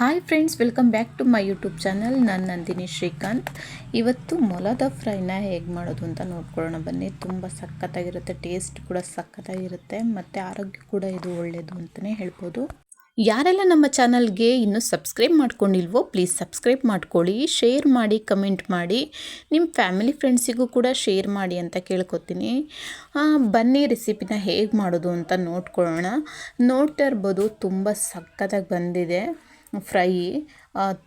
Hi friends welcome back to my YouTube channel ನಾನು ನಂದಿನಿ ಶ್ರೀಕಾಂತ್. ಇವತ್ತು ಮೊಲದ ಫ್ರೈನ ಹೇಗೆ ಮಾಡೋದು ಅಂತ ನೋಡ್ಕೊಳ್ಳೋಣ. ಬನ್ನಿ, ತುಂಬ ಸಖತ್ತಾಗಿರುತ್ತೆ ಟೇಸ್ಟ್ ಕೂಡ ಸಖತ್ತಾಗಿರುತ್ತೆ, ಮತ್ತು ಆರೋಗ್ಯ ಕೂಡ ಇದು ಒಳ್ಳೆಯದು ಅಂತಲೇ ಹೇಳ್ಬೋದು. ಯಾರೆಲ್ಲ ನಮ್ಮ ಚಾನಲ್ಗೆ ಇನ್ನೂ ಸಬ್ಸ್ಕ್ರೈಬ್ ಮಾಡ್ಕೊಂಡಿಲ್ವೋ ಪ್ಲೀಸ್ ಸಬ್ಸ್ಕ್ರೈಬ್ ಮಾಡ್ಕೊಳ್ಳಿ ಶೇರ್ ಮಾಡಿ ಕಮೆಂಟ್ ಮಾಡಿ ನಿಮ್ಮ ಫ್ಯಾಮಿಲಿ ಫ್ರೆಂಡ್ಸಿಗೂ ಕೂಡ ಶೇರ್ ಮಾಡಿ ಅಂತ ಕೇಳ್ಕೊತೀನಿ. ಬನ್ನಿ ರೆಸಿಪಿನ ಹೇಗೆ ಮಾಡೋದು ಅಂತ ನೋಡ್ಕೊಳ್ಳೋಣ. ನೋಡ್ತಾ ಇರ್ಬೋದು, ತುಂಬ ಸಕ್ಕತ್ತಾಗಿ ಬಂದಿದೆ. ಫ್ರೈ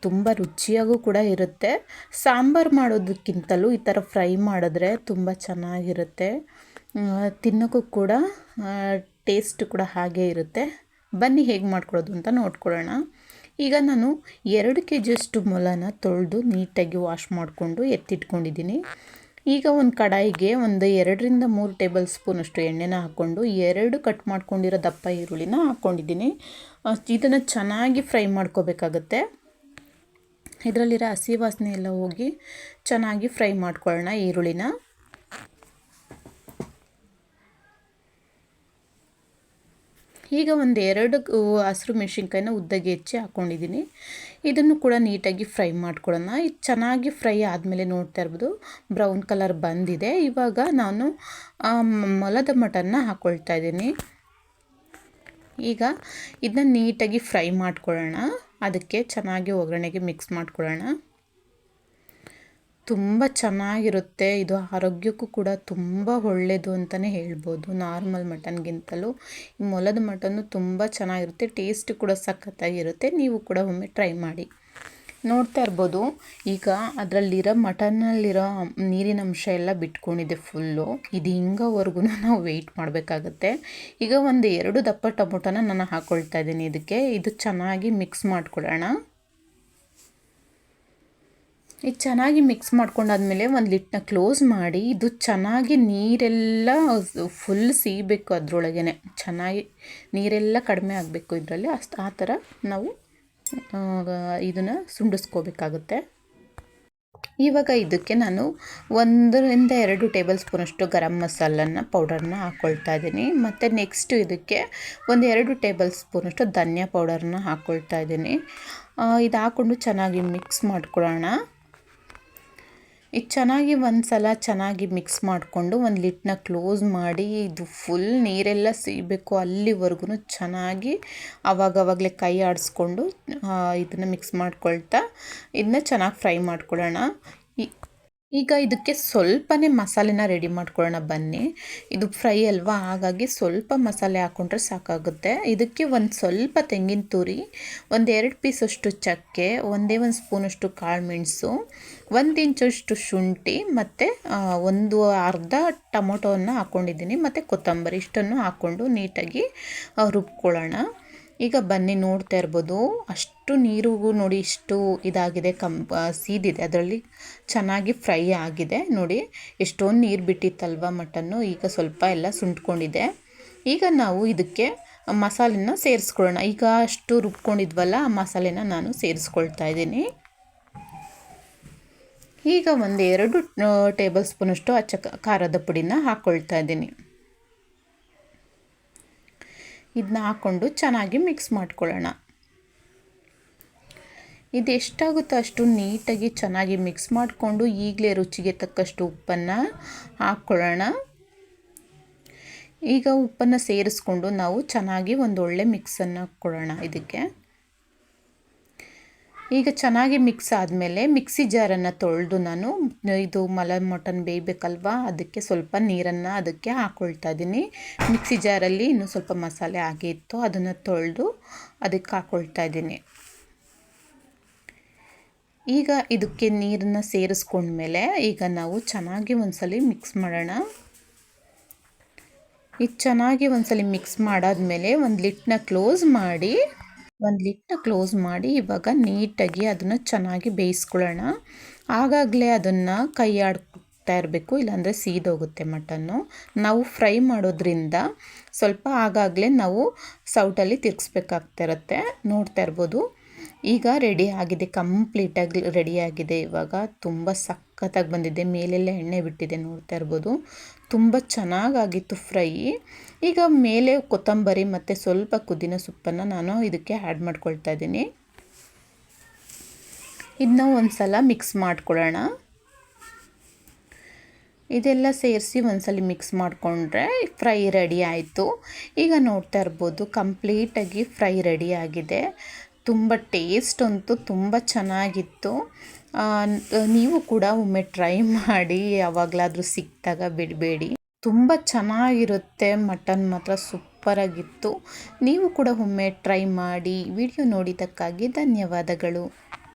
ತುಂಬ ರುಚಿಯಾಗೂ ಕೂಡ ಇರುತ್ತೆ. ಸಾಂಬಾರು ಮಾಡೋದಕ್ಕಿಂತಲೂ ಈ ಥರ ಫ್ರೈ ಮಾಡಿದ್ರೆ ತುಂಬ ಚೆನ್ನಾಗಿರುತ್ತೆ. ತಿನ್ನೋಕ್ಕೂ ಕೂಡ ಟೇಸ್ಟ್ ಕೂಡ ಹಾಗೇ ಇರುತ್ತೆ. ಬನ್ನಿ ಹೇಗೆ ಮಾಡ್ಕೊಳ್ಳೋದು ಅಂತ ನೋಡ್ಕೊಳ್ಳೋಣ. ಈಗ ನಾನು ಎರಡು ಕೆ ಜಿಯಷ್ಟು ಮೊಲನ ತೊಳೆದು ನೀಟಾಗಿ ವಾಶ್ ಮಾಡಿಕೊಂಡು ಎತ್ತಿಟ್ಕೊಂಡಿದ್ದೀನಿ. ಈಗ ಒಂದು ಕಡಾಯಿಗೆ ಒಂದು ಎರಡರಿಂದ ಮೂರು ಟೇಬಲ್ ಸ್ಪೂನಷ್ಟು ಎಣ್ಣೆನ ಹಾಕ್ಕೊಂಡು ಎರಡು ಕಟ್ ಮಾಡ್ಕೊಂಡಿರೋ ದಪ್ಪ ಈರುಳ್ಳಿನ ಹಾಕ್ಕೊಂಡಿದ್ದೀನಿ ಇದನ್ನು ಚೆನ್ನಾಗಿ ಫ್ರೈ ಮಾಡ್ಕೋಬೇಕಾಗತ್ತೆ. ಇದರಲ್ಲಿರೋ ಹಸಿ ವಾಸನೆ ಎಲ್ಲ ಹೋಗಿ ಚೆನ್ನಾಗಿ ಫ್ರೈ ಮಾಡ್ಕೊಳ್ಳೋಣ ಈರುಳ್ಳಿನ. ಈಗ ಒಂದು ಎರಡು ಹಸಿರು ಮೆಣಸಿನ್ಕಾಯಿನ ಉದ್ದಗೆ ಹೆಚ್ಚಿ ಹಾಕ್ಕೊಂಡಿದ್ದೀನಿ ಇದನ್ನು ಕೂಡ ನೀಟಾಗಿ ಫ್ರೈ ಮಾಡ್ಕೊಳ್ಳೋಣ. ಇದು ಚೆನ್ನಾಗಿ ಫ್ರೈ ಆದಮೇಲೆ ನೋಡ್ತಾ ಇರ್ಬೋದು, ಬ್ರೌನ್ ಕಲರ್ ಬಂದಿದೆ. ಇವಾಗ ನಾನು ಮೊಲದ ಮಟನ್ನ ಹಾಕ್ಕೊಳ್ತಾ ಇದ್ದೀನಿ. ಈಗ ಇದನ್ನ ನೀಟಾಗಿ ಫ್ರೈ ಮಾಡ್ಕೊಳ್ಳೋಣ. ಅದಕ್ಕೆ ಚೆನ್ನಾಗಿ ಒಗ್ಗರಣೆಗೆ ಮಿಕ್ಸ್ ಮಾಡ್ಕೊಳ್ಳೋಣ. ತುಂಬ ಚೆನ್ನಾಗಿರುತ್ತೆ. ಇದು ಆರೋಗ್ಯಕ್ಕೂ ಕೂಡ ತುಂಬ ಒಳ್ಳೆಯದು ಅಂತಲೇ ಹೇಳ್ಬೋದು. ನಾರ್ಮಲ್ ಮಟನ್ಗಿಂತಲೂ ಈ ಮೊಲದ ಮಟನ್ನು ತುಂಬ ಚೆನ್ನಾಗಿರುತ್ತೆ. ಟೇಸ್ಟ್ ಕೂಡ ಸಖತ್ತಾಗಿರುತ್ತೆ. ನೀವು ಕೂಡ ಒಮ್ಮೆ ಟ್ರೈ ಮಾಡಿ. ನೋಡ್ತಾ ಇರ್ಬೋದು. ಈಗ ಅದರಲ್ಲಿರೋ ಮಟನ್ನಲ್ಲಿರೋ ನೀರಿನ ಅಂಶ ಎಲ್ಲ ಬಿಟ್ಕೊಂಡಿದೆ ಫುಲ್ಲು. ಇದು ಹಿಂಗೋವರೆಗೂ ನಾವು ವೆಯ್ಟ್ ಮಾಡಬೇಕಾಗತ್ತೆ. ಈಗ ಒಂದು ಎರಡು ದಪ್ಪ ಟೊಮೊಟೊನ ನಾನು ಹಾಕ್ಕೊಳ್ತಾ ಇದ್ದೀನಿ. ಇದಕ್ಕೆ ಇದು ಚೆನ್ನಾಗಿ ಮಿಕ್ಸ್ ಮಾಡ್ಕೊಳ್ಳೋಣ. ಇದು ಚೆನ್ನಾಗಿ ಮಿಕ್ಸ್ ಮಾಡ್ಕೊಂಡಾದ್ಮೇಲೆ ಒಂದು ಲಿಟ್ನ ಕ್ಲೋಸ್ ಮಾಡಿ, ಇದು ಚೆನ್ನಾಗಿ ನೀರೆಲ್ಲ ಫುಲ್ ಸೀಬೇಕು ಅದರೊಳಗೇ ಚೆನ್ನಾಗಿ ನೀರೆಲ್ಲ ಕಡಿಮೆ ಆಗಬೇಕು ಇದರಲ್ಲಿ. ಅಷ್ಟು ಆ ಥರ ನಾವು ಇದನ್ನು ಸುಂಡಿಸ್ಕೋಬೇಕಾಗುತ್ತೆ ಇವಾಗ ಇದಕ್ಕೆ ನಾನು ಒಂದರಿಂದ ಎರಡು ಟೇಬಲ್ ಸ್ಪೂನಷ್ಟು ಗರಂ ಮಸಾಲನ್ನ ಪೌಡರ್ನ ಹಾಕ್ಕೊಳ್ತಾ ಇದ್ದೀನಿ. ಮತ್ತು ನೆಕ್ಸ್ಟ್ ಇದಕ್ಕೆ ಒಂದು ಎರಡು ಟೇಬಲ್ ಸ್ಪೂನಷ್ಟು ಧನಿಯಾ ಪೌಡರ್ನ ಹಾಕ್ಕೊಳ್ತಾ ಇದ್ದೀನಿ. ಇದು ಹಾಕ್ಕೊಂಡು ಚೆನ್ನಾಗಿ ಮಿಕ್ಸ್ ಮಾಡ್ಕೊಳ್ಳೋಣ. ಇದು ಚೆನ್ನಾಗಿ ಒಂದು ಸಲ ಚೆನ್ನಾಗಿ ಮಿಕ್ಸ್ ಮಾಡಿಕೊಂಡು ಒಂದು ಲಿಟ್ನ ಕ್ಲೋಸ್ ಮಾಡಿ ಇದು ಫುಲ್ ನೀರೆಲ್ಲ ಸೀಬೇಕು ಅಲ್ಲಿವರೆಗೂ ಚೆನ್ನಾಗಿ ಆವಾಗವಾಗಲೇ ಕೈ ಆಡಿಸ್ಕೊಂಡು ಇದನ್ನು ಮಿಕ್ಸ್ ಮಾಡ್ಕೊಳ್ತಾ, ಇದನ್ನ ಚೆನ್ನಾಗಿ ಫ್ರೈ ಮಾಡ್ಕೊಳ್ಳೋಣ. ಈಗ ಇದಕ್ಕೆ ಸ್ವಲ್ಪನೇ ಮಸಾಲೆನ ರೆಡಿ ಮಾಡ್ಕೊಳ್ಳೋಣ ಬನ್ನಿ. ಇದು ಫ್ರೈ ಅಲ್ವಾ? ಹಾಗಾಗಿ ಸ್ವಲ್ಪ ಮಸಾಲೆ ಹಾಕ್ಕೊಂಡ್ರೆ ಸಾಕಾಗುತ್ತೆ. ಇದಕ್ಕೆ ಒಂದು ಸ್ವಲ್ಪ ತೆಂಗಿನ ತುರಿ, ಒಂದು ಎರಡು ಪೀಸಷ್ಟು ಚಕ್ಕೆ, ಒಂದೇ ಒಂದು ಸ್ಪೂನಷ್ಟು ಕಾಳು ಮೆಣಸು, ಒಂದು ಇಂಚಷ್ಟು ಶುಂಠಿ ಮತ್ತು ಒಂದು ಅರ್ಧ ಟೊಮೊಟೊವನ್ನು ಹಾಕ್ಕೊಂಡಿದ್ದೀನಿ ಮತ್ತು ಕೊತ್ತಂಬರಿ ಇಷ್ಟನ್ನು ಹಾಕ್ಕೊಂಡು ನೀಟಾಗಿ ರುಬ್ಕೊಳ್ಳೋಣ. ಈಗ ಬನ್ನಿ ನೋಡ್ತಾ ಇರ್ಬೋದು. ಅಷ್ಟು ನೀರಿಗೂ ನೋಡಿ ಇಷ್ಟು ಇದಾಗಿದೆ. ಕಂ ಸೀದಿದೆ. ಅದರಲ್ಲಿ ಚೆನ್ನಾಗಿ ಫ್ರೈ ಆಗಿದೆ. ನೋಡಿ, ಎಷ್ಟೊಂದು ನೀರು ಬಿಟ್ಟಿತ್ತಲ್ವ ಮಟನ್ನು. ಈಗ ಸ್ವಲ್ಪ ಎಲ್ಲ ಸುಂಟ್ಕೊಂಡಿದೆ. ಈಗ ನಾವು ಇದಕ್ಕೆ ಮಸಾಲೆನ ಸೇರಿಸ್ಕೊಳ್ಳೋಣ. ಈಗ ಅಷ್ಟು ರುಬ್ಕೊಂಡಿದ್ವಲ್ಲ, ಆ ಮಸಾಲೆನ ನಾನು ಸೇರಿಸ್ಕೊಳ್ತಾ ಇದ್ದೀನಿ. ಈಗ ಒಂದು ಎರಡು ಟೇಬಲ್ ಸ್ಪೂನಷ್ಟು ಅಚ್ಚ, ಖಾರದ ಪುಡಿನ ಹಾಕ್ಕೊಳ್ತಾ ಇದ್ದೀನಿ. ಇದನ್ನ ಹಾಕ್ಕೊಂಡು ಚೆನ್ನಾಗಿ ಮಿಕ್ಸ್ ಮಾಡ್ಕೊಳ್ಳೋಣ. ಇದು ಎಷ್ಟಾಗುತ್ತೋ ಅಷ್ಟು ನೀಟಾಗಿ ಚೆನ್ನಾಗಿ ಮಿಕ್ಸ್ ಮಾಡಿಕೊಂಡು ಈಗಲೇ ರುಚಿಗೆ ತಕ್ಕಷ್ಟು ಉಪ್ಪನ್ನು ಹಾಕ್ಕೊಳ್ಳೋಣ. ಈಗ ಉಪ್ಪನ್ನು ಸೇರಿಸ್ಕೊಂಡು ನಾವು ಚೆನ್ನಾಗಿ ಒಂದು ಒಳ್ಳೆ ಮಿಕ್ಸನ್ನು ಕೊಡೋಣ ಇದಕ್ಕೆ. ಈಗ ಚೆನ್ನಾಗಿ ಮಿಕ್ಸ್ ಆದಮೇಲೆ ಮಿಕ್ಸಿ ಜಾರನ್ನು ತೊಳೆದು ನಾನು, ಇದು ಮಲ ಮಟನ್ ಬೇಯಬೇಕಲ್ವಾ, ಅದಕ್ಕೆ ಸ್ವಲ್ಪ ನೀರನ್ನು ಅದಕ್ಕೆ ಹಾಕ್ಕೊಳ್ತಾ ಇದ್ದೀನಿ ಮಿಕ್ಸಿ ಜಾರಲ್ಲಿ ಇನ್ನೂ ಸ್ವಲ್ಪ ಮಸಾಲೆ ಆಗಿತ್ತು ಅದನ್ನು ತೊಳೆದು ಅದಕ್ಕೆ ಹಾಕ್ಕೊಳ್ತಾ ಇದ್ದೀನಿ ಈಗ ಇದಕ್ಕೆ ನೀರನ್ನು ಸೇರಿಸ್ಕೊಂಡ್ಮೇಲೆ ಈಗ ನಾವು ಚೆನ್ನಾಗಿ ಒಂದ್ಸಲಿ ಮಿಕ್ಸ್ ಮಾಡೋಣ. ಇದು ಚೆನ್ನಾಗಿ ಒಂದ್ಸಲಿ ಮಿಕ್ಸ್ ಮಾಡಾದ್ಮೇಲೆ ಒಂದು ಲಿಟ್ನ ಕ್ಲೋಸ್ ಮಾಡಿ ಒಂದು ಲಿಟ್ಟ ಕ್ಲೋಸ್ ಮಾಡಿ ಇವಾಗ ನೀಟಾಗಿ ಅದನ್ನು ಚೆನ್ನಾಗಿ ಬೇಯಿಸ್ಕೊಳ್ಳೋಣ. ಆಗಾಗಲೇ ಅದನ್ನು ಕೈ ಆಡ್ತಾ ಇರಬೇಕು, ಇಲ್ಲಾಂದರೆ ಸೀದೋಗುತ್ತೆ ಮಟನ್ನು. ನಾವು ಫ್ರೈ ಮಾಡೋದ್ರಿಂದ ಸ್ವಲ್ಪ ಆಗಾಗಲೇ ನಾವು ಸೌಟಲ್ಲಿ ತಿರ್ಗಿಸ್ಬೇಕಾಗ್ತಿರತ್ತೆ. ನೋಡ್ತಾ ಇರ್ಬೋದು. ಈಗ ರೆಡಿ ಆಗಿದೆ ಕಂಪ್ಲೀಟಾಗಿ ಆಗಿದೆ. ಇವಾಗ ತುಂಬ ಸಖತ್ತಾಗಿ ಬಂದಿದೆ. ಮೇಲೆಲ್ಲ ಎಣ್ಣೆ ಬಿಟ್ಟಿದೆ ನೋಡ್ತಾ ಇರ್ಬೋದು. ತುಂಬ ಚೆನ್ನಾಗಾಗಿತ್ತು ಫ್ರೈ. ಈಗ ಮೇಲೆ ಕೊತ್ತಂಬರಿ ಮತ್ತು ಸ್ವಲ್ಪ ಕುದಿನ ಸೊಪ್ಪನ್ನು ನಾನು ಇದಕ್ಕೆ ಆ್ಯಡ್ ಮಾಡ್ಕೊಳ್ತಾ ಇದ್ದೀನಿ. ಇದನ್ನ ಒಂದು ಸಲ ಮಿಕ್ಸ್ ಮಾಡ್ಕೊಳ್ಳೋಣ. ಇದೆಲ್ಲ ಸೇರಿಸಿ ಒಂದ್ಸಲ ಮಿಕ್ಸ್ ಮಾಡಿಕೊಂಡ್ರೆ ಫ್ರೈ ರೆಡಿ ಆಯಿತು. ಈಗ ನೋಡ್ತಾ ಇರ್ಬೋದು ಕಂಪ್ಲೀಟಾಗಿ ಫ್ರೈ ರೆಡಿ ಆಗಿದೆ. ತುಂಬ ಟೇಸ್ಟ್ ಅಂತೂ ತುಂಬ ಚೆನ್ನಾಗಿತ್ತು. ನೀವು ಕೂಡ ಒಮ್ಮೆ ಟ್ರೈ ಮಾಡಿ, ಯಾವಾಗಲಾದರೂ ಸಿಕ್ಕಿದಾಗ ಬಿಡಬೇಡಿ. ತುಂಬ ಚೆನ್ನಾಗಿರುತ್ತೆ, ಮಟನ್ ಮಾತ್ರ ಸೂಪರಾಗಿತ್ತು. ನೀವು ಕೂಡ ಒಮ್ಮೆ ಟ್ರೈ ಮಾಡಿ, ವಿಡಿಯೋ ನೋಡಿದ್ದಕ್ಕಾಗಿ ಧನ್ಯವಾದಗಳು.